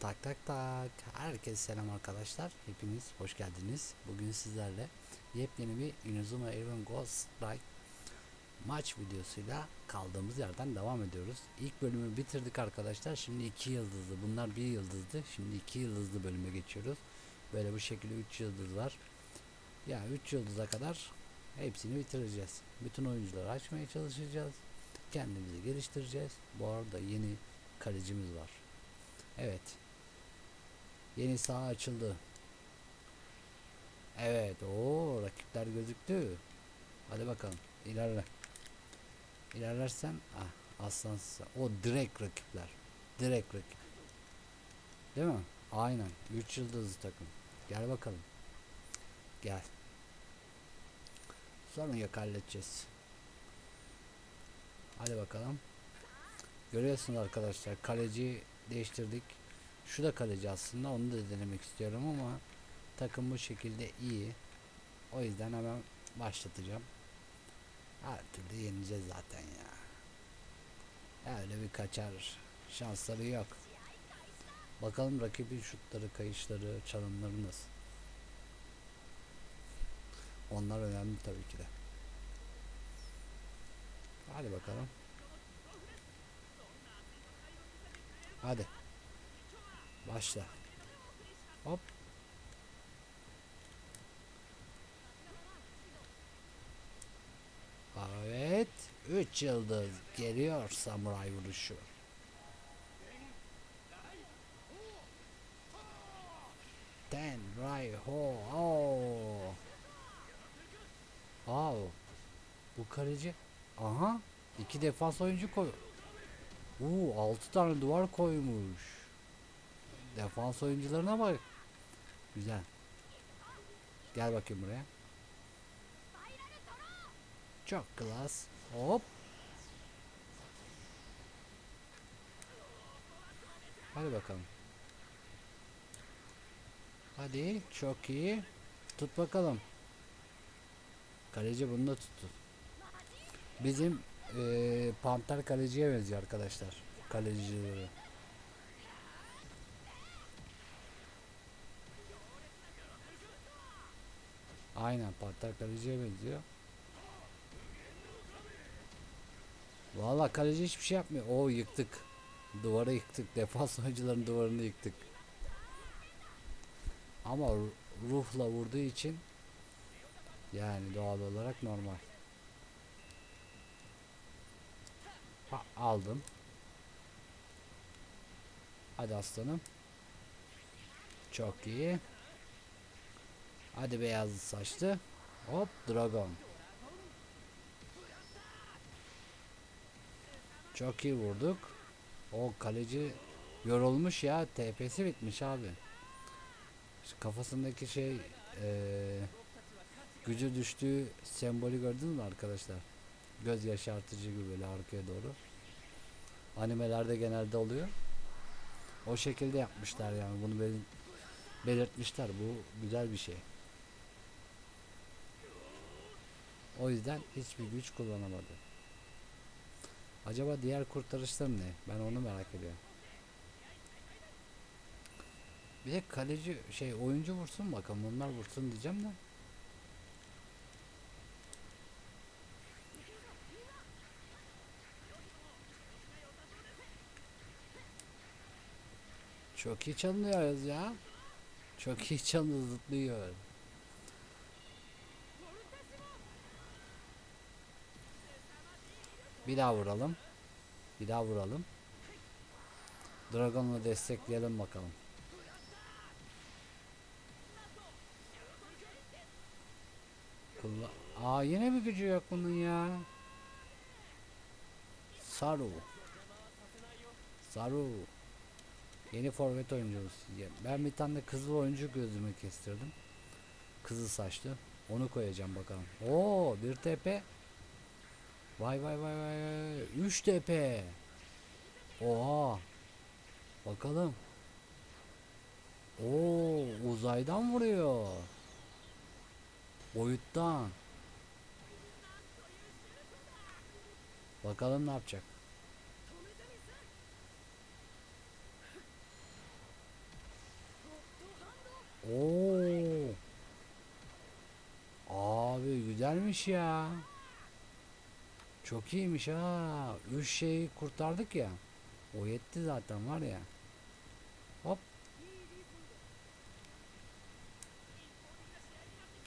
Tak tak tak. Herkese selam arkadaşlar. Hepiniz hoş geldiniz. Bugün sizlerle yepyeni bir Inazuma Eleven Ghost Strike maç videosuyla kaldığımız yerden devam ediyoruz. İlk bölümü bitirdik arkadaşlar. Şimdi iki yıldızlı. Bunlar bir yıldızdı. Şimdi iki yıldızlı bölüme geçiyoruz. Böyle bu şekilde üç yıldız var. Yani üç yıldıza kadar hepsini bitireceğiz. Bütün oyuncuları açmaya çalışacağız. Kendimizi geliştireceğiz. Bu arada yeni kalecimiz var. Evet. Yeni saha açıldı. Evet. o rakipler gözüktü. Hadi bakalım. İlerle. İlerlersen ah aslan o direkt rakipler. Direkt rakip. Değil mi? Aynen. 3 yıldızlı takım. Gel bakalım. Gel. Sorun yok halledeceğiz. Hadi bakalım. Görüyorsunuz arkadaşlar kaleci değiştirdik. Şu da kaleci aslında onu da denemek istiyorum ama takım bu şekilde iyi. O yüzden hemen başlatacağım. Her türlü yeneceğiz zaten ya. Öyle bir kaçar şansları yok. Bakalım rakibin şutları, kayışları, çalımları nasıl? Onlar önemli tabii ki de. Hadi bakalım. Hadi. Başla. Hop. Evet. 3 yıldız geliyor samuray vuruşu. Ten right ho oh. Wow. Bu kaleci. Aha. iki defans oyuncu koy. Uuu 6 tane duvar koymuş. Defans oyuncularına bak. Güzel. Gel bakayım buraya. Çok klas. Hop. Hadi bakalım. Hadi çok iyi. Tut bakalım. Kaleci bunu da tuttu. Bizim eee panter kaleciye benziyor arkadaşlar. Kalecileri. Aynen panter kaleciye benziyor. Valla kaleci hiçbir şey yapmıyor. Oo yıktık. Duvarı yıktık. Defans oyuncuların duvarını yıktık. Ama ru- ruhla vurduğu için yani doğal olarak normal. Ha, aldım. Hadi aslanım. Çok iyi. Hadi beyaz saçlı. Hop dragon. Çok iyi vurduk. O kaleci yorulmuş ya. TP'si bitmiş abi. Şu kafasındaki şey eee, gücü düştüğü sembolü gördünüz mü arkadaşlar? Göz yaşartıcı gibi böyle arkaya doğru. Animelerde genelde oluyor. O şekilde yapmışlar yani bunu bel- belirtmişler. Bu güzel bir şey. O yüzden hiçbir güç kullanamadı. Acaba diğer kurtarışlar ne? Ben onu merak ediyorum. Bir de kaleci şey oyuncu vursun bakalım onlar vursun diyeceğim de. Çok iyi çalıyoruz ya. Çok iyi çalıyor zıplıyor. Bir daha vuralım. Bir daha vuralım. Dragon'la destekleyelim bakalım. Kulla Aa yine mi gücü yok bunun ya? Saru. Saru. Yeni forvet oyuncumuz. Ben bir tane de kızıl oyuncu gözüme kestirdim. Kızıl saçlı. Onu koyacağım bakalım. Oo bir TP. Vay vay vay vay vay. 3 tepe. Oha. Bakalım. Oo uzaydan vuruyor. Boyuttan. Bakalım ne yapacak. Oo. Abi güzelmiş ya. Çok iyiymiş ha. Üç şeyi kurtardık ya. O yetti zaten var ya. Hop.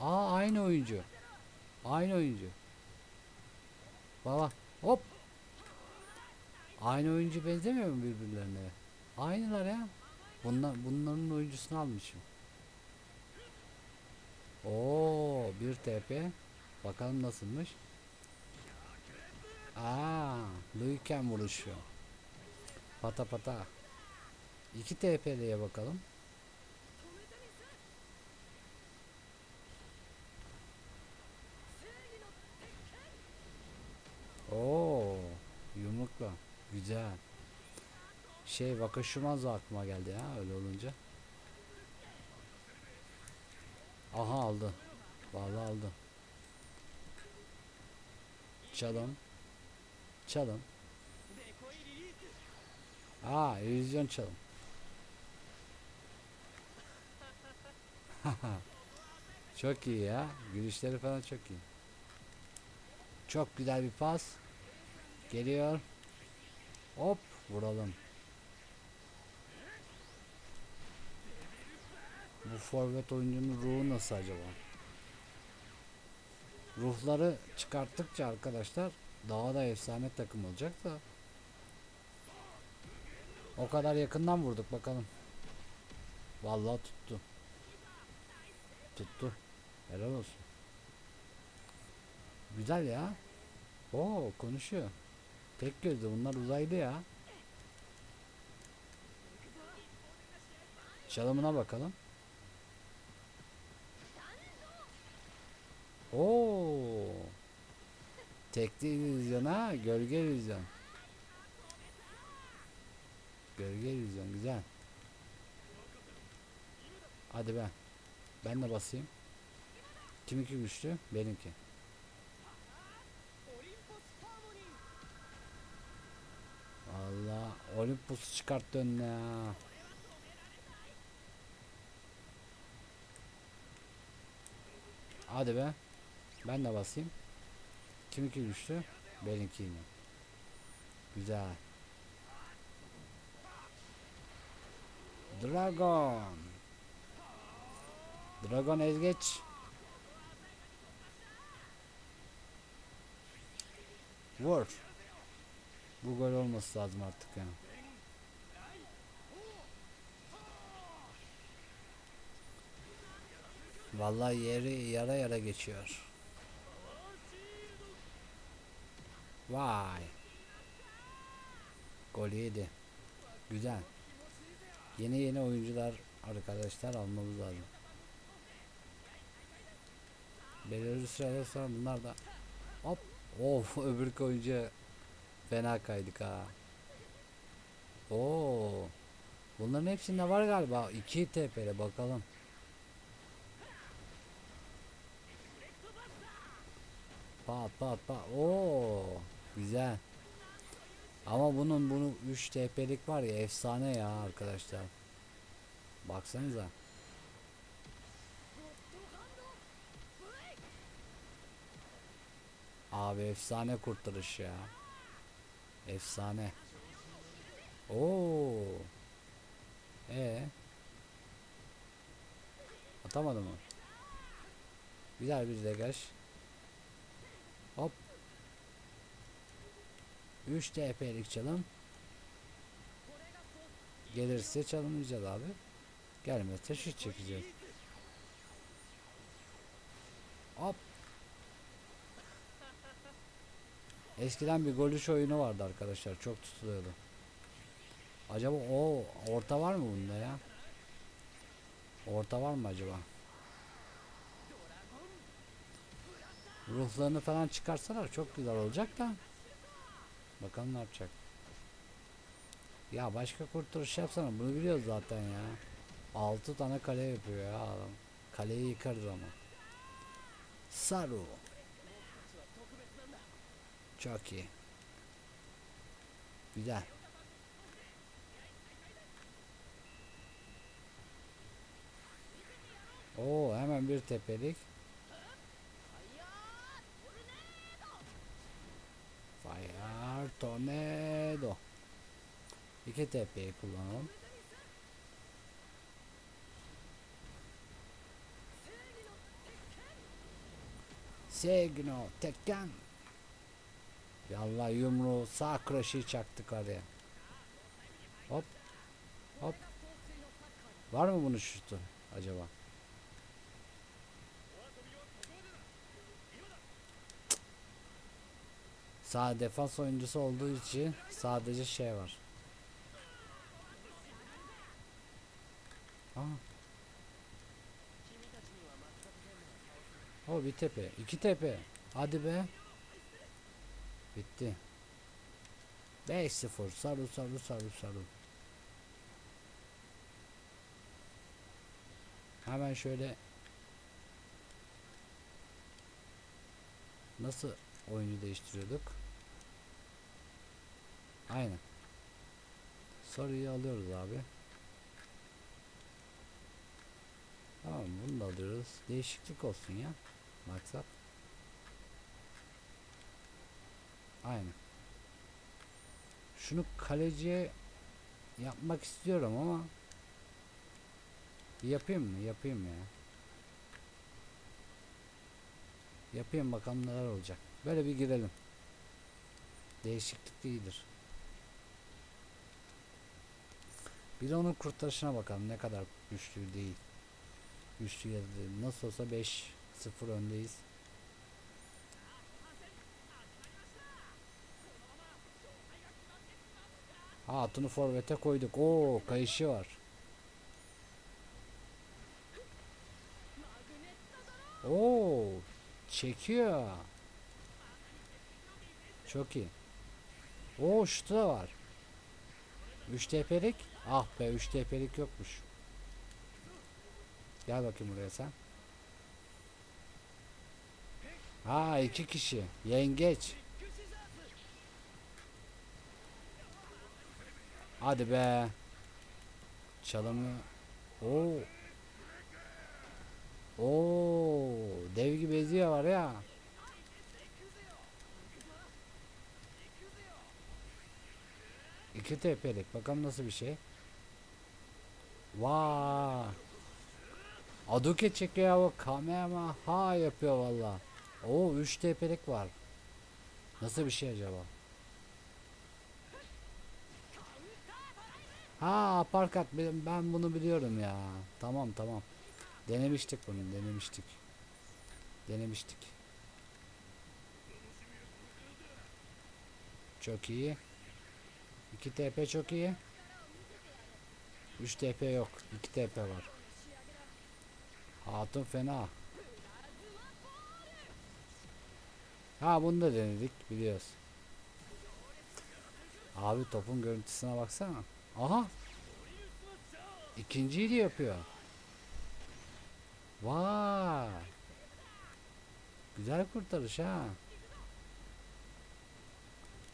Aa aynı oyuncu. Aynı oyuncu. Baba hop. Aynı oyuncu benzemiyor mu birbirlerine? Aynılar ya. Bunlar, bunların oyuncusunu almışım. Oo, bir TP. Bakalım nasılmış. Aa, Luiken vuruşu. Pata pata. 2 TP'liye bakalım. Oo, yumrukla. Güzel. Şey Wakashimaz aklıma geldi ya öyle olunca. Aha aldı. Vallahi aldı. Çalım. Çalım. Aa, illüzyon çalım. çok iyi ya. Gülüşleri falan çok iyi. Çok güzel bir pas. Geliyor. Hop vuralım. Bu forvet oyuncunun ruhu nasıl acaba? Ruhları çıkarttıkça arkadaşlar daha da efsane takım olacak da. O kadar yakından vurduk bakalım. Vallahi tuttu. Tuttu. Helal olsun. Güzel ya. Oo konuşuyor. Tek gözlü bunlar uzaylı ya. Çalımına bakalım. Oo. Tekli illüzyona gölge illüzyon. Gölge illüzyon güzel. Hadi ben. Ben de basayım. Kiminki güçlü? Benimki. Allah Olympus çıkarttı önüne ya. Hadi be. Ben de basayım. Kiminki güçlü? Benimki. Güzel. Dragon. Dragon ezgeç. Vur. Bu gol olması lazım artık ya. Vallahi yeri yara yara geçiyor. Vay. Gol yedi. Güzel. Yeni yeni oyuncular arkadaşlar almamız lazım. Belirli süreler sonra bunlar da hop of öbür oyuncu fena kaydık ha. Oo. Bunların hepsinde var galiba. 2 TP'le bakalım. Pat pat pat. Oo. Güzel. Ama bunun bunu 3 TP'lik var ya efsane ya arkadaşlar. Baksanıza. Abi efsane kurtarış ya. Efsane. Oo. E. Atamadı mı? Güzel bir degaj. Hop. 3 TP'lik çalım. Gelirse çalınacağız abi. Gelmezse şut çekeceğiz. Hop. Eskiden bir golüş oyunu vardı arkadaşlar. Çok tutuluyordu. Acaba o orta var mı bunda ya? Orta var mı acaba? Ruhlarını falan çıkarsalar çok güzel olacak da. Bakalım ne yapacak. Ya başka kurtuluş yapsana bunu biliyoruz zaten ya. 6 tane kale yapıyor ya adam. Kaleyi yıkarız ama. Saru. Çok iyi. Güzel. Oo hemen bir tepelik. Tornado. İki tepeyi kullanalım. Segno Tekken. Yallah yumruğu sağ kroşeyi çaktık araya. Hop. Hop. Var mı bunun şutu acaba? Sağ defans oyuncusu olduğu için sadece şey var. Aa. O bir tepe. iki tepe. Hadi be. Bitti. 5-0. Sarı sarı sarı sarı. Hemen şöyle Nasıl oyuncu değiştiriyorduk? Aynen. Sarıyı alıyoruz abi. Tamam bunu da alıyoruz. Değişiklik olsun ya. Maksat. Aynen. Şunu kaleciye yapmak istiyorum ama yapayım mı? Yapayım ya. Yapayım bakalım neler olacak. Böyle bir girelim. Değişiklik de iyidir. Bir de onun kurtarışına bakalım ne kadar güçlü değil. Güçlü ya da. Nasıl olsa 5-0 öndeyiz. Hatun'u forvete koyduk. Oo kayışı var. Oo çekiyor. Çok iyi. Oo şutu da var. 3 TP'lik. Ah be 3 TP'lik yokmuş. Gel bakayım buraya sen. Ha iki kişi. Yengeç. Hadi be. Çalımı. Oo. Oo, dev gibi eziyor var ya. İki tepelik. Bakalım nasıl bir şey. Vay. Aduke çekiyor bu kamera ha yapıyor valla. Oo 3 tepelik var. Nasıl bir şey acaba? Ha aparkat ben bunu biliyorum ya. Tamam tamam. Denemiştik bunu denemiştik. Denemiştik. Çok iyi. 2 TP çok iyi. 3 TP yok. 2 TP var. Hatun fena. Ha bunu da denedik biliyoruz. Abi topun görüntüsüne baksana. Aha. İkinciyi de yapıyor. Vay. Güzel kurtarış ha.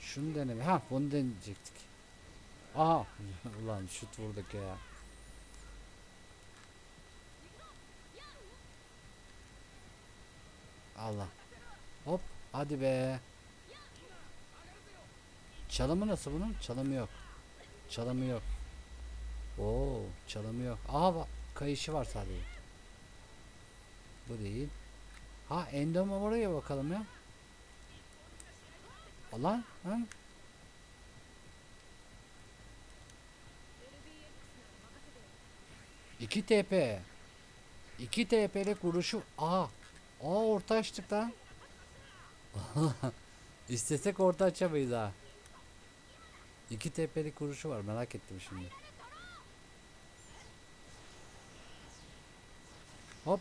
Şunu deneme. Ha bunu deneyecektik. Aha. Ulan şut vurduk ya. Allah. Hop. Hadi be. Çalımı nasıl bunun? Çalımı yok. Çalımı yok. Oo, çalımı yok. Aha kayışı var sadece. Bu değil. Ha endoma oraya bakalım ya. Ulan ha? İki TP. İki TP'lik vuruşu. Aa. Aa orta açtık lan. İstesek orta açamayız ha. İki TP'lik vuruşu var merak ettim şimdi. Hop.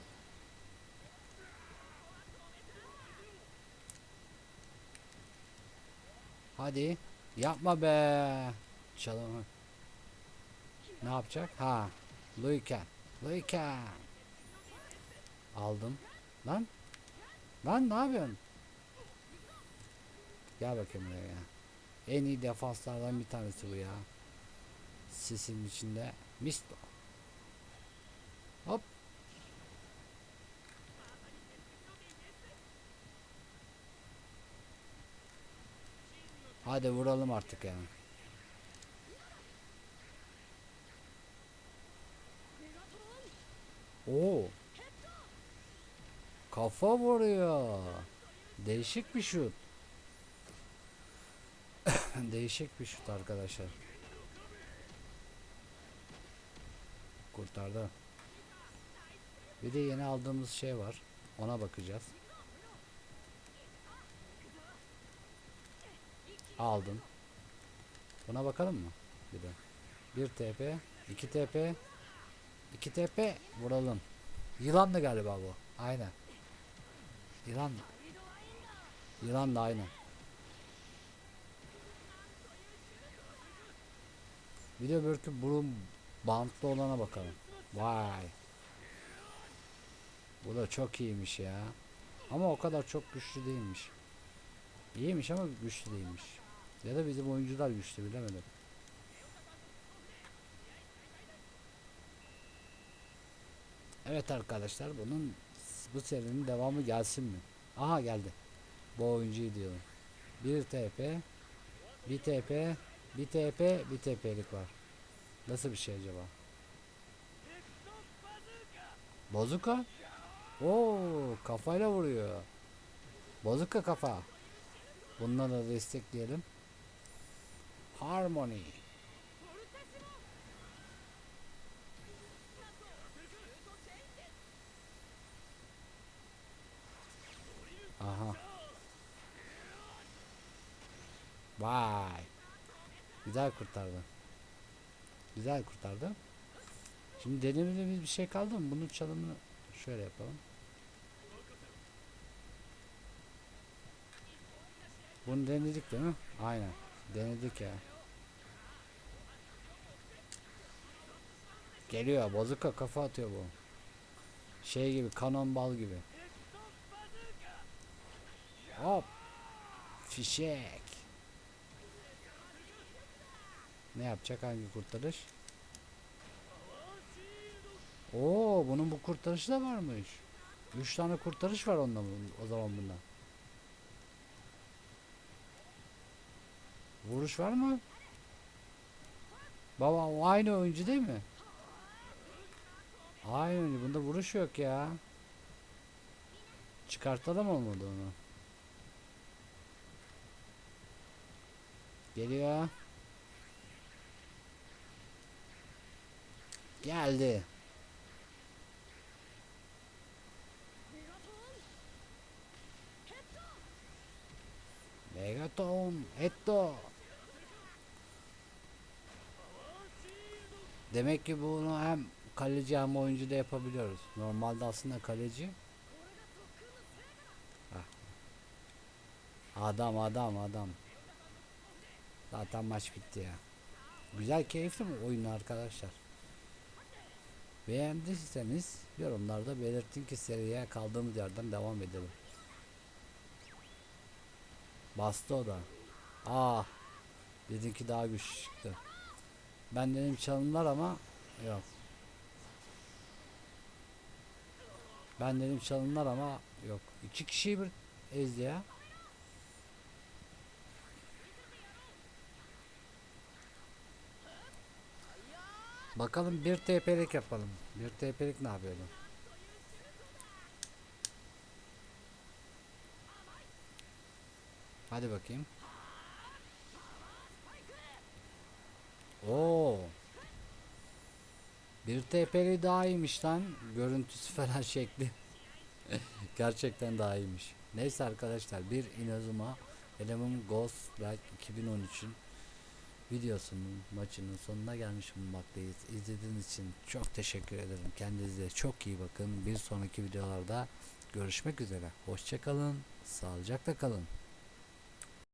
Hadi. Yapma be. Çalımı. Ne yapacak? Ha. Luiken. Luiken. Aldım. Lan. Lan ne yapıyorsun? Gel bakayım buraya ya. En iyi defanslardan bir tanesi bu ya. Sisin içinde. Misto. Hop. Hadi vuralım artık yani. Oo. Kafa vuruyor. Değişik bir şut. Değişik bir şut arkadaşlar. Kurtardı. Bir de yeni aldığımız şey var. Ona bakacağız. Aldım. Buna bakalım mı? Bir de. 1 TP, 2 TP, 2 TP vuralım. Yılan da galiba bu. Aynen. Yılan. Yılan da aynen. Bir de belki burun bantlı olana bakalım. Vay. Bu da çok iyiymiş ya. Ama o kadar çok güçlü değilmiş. İyiymiş ama güçlü değilmiş. Ya da bizim oyuncular güçlü bilemedim. Evet arkadaşlar bunun bu serinin devamı gelsin mi? Aha geldi. Bu oyuncuyu diyorum. 1 TP 1 TP 1 TP 1 TP'lik var. Nasıl bir şey acaba? Bozuka? Oo kafayla vuruyor. Bozuka kafa. Bundan da destekleyelim. Harmony. Aha. Vay. Güzel kurtardı. Güzel kurtardı. Şimdi denemediğimiz bir şey kaldı mı? Bunun çalımını şöyle yapalım. Bunu denedik değil mi? Aynen. Denedik ya. Geliyor. Bozuka kafa atıyor bu. Şey gibi kanon bal gibi. Hop. Fişek. Ne yapacak hangi kurtarış? Oo, bunun bu kurtarışı da varmış. 3 tane kurtarış var onda o zaman bunda. Vuruş var mı? Baba o aynı oyuncu değil mi? Aynı oyuncu. Bunda vuruş yok ya. Çıkartalım olmadı onu. Geliyor. Geldi. Megaton, Etto. Demek ki bunu hem kaleci hem oyuncu da yapabiliyoruz. Normalde aslında kaleci. Hah. Adam adam adam. Zaten maç bitti ya. Güzel keyifli mi oyun arkadaşlar? Beğendiyseniz yorumlarda belirtin ki seriye kaldığımız yerden devam edelim. Bastı o da. Ah. Bizimki daha güçlü çıktı. Ben dedim çalımlar ama yok. Ben dedim çalımlar ama yok. İki kişiyi bir ezdi ya. Bakalım bir TP'lik yapalım. Bir TP'lik ne yapıyordum? Hadi bakayım. Oo. Bir TP'li daha iyiymiş lan. Görüntüsü falan şekli. Gerçekten daha iyiymiş. Neyse arkadaşlar bir Inazuma Eleven Ghost Like 2013'ün videosunun maçının sonuna gelmiş bulunmaktayız. İzlediğiniz için çok teşekkür ederim. Kendinize çok iyi bakın. Bir sonraki videolarda görüşmek üzere. Hoşçakalın. Sağlıcakla kalın.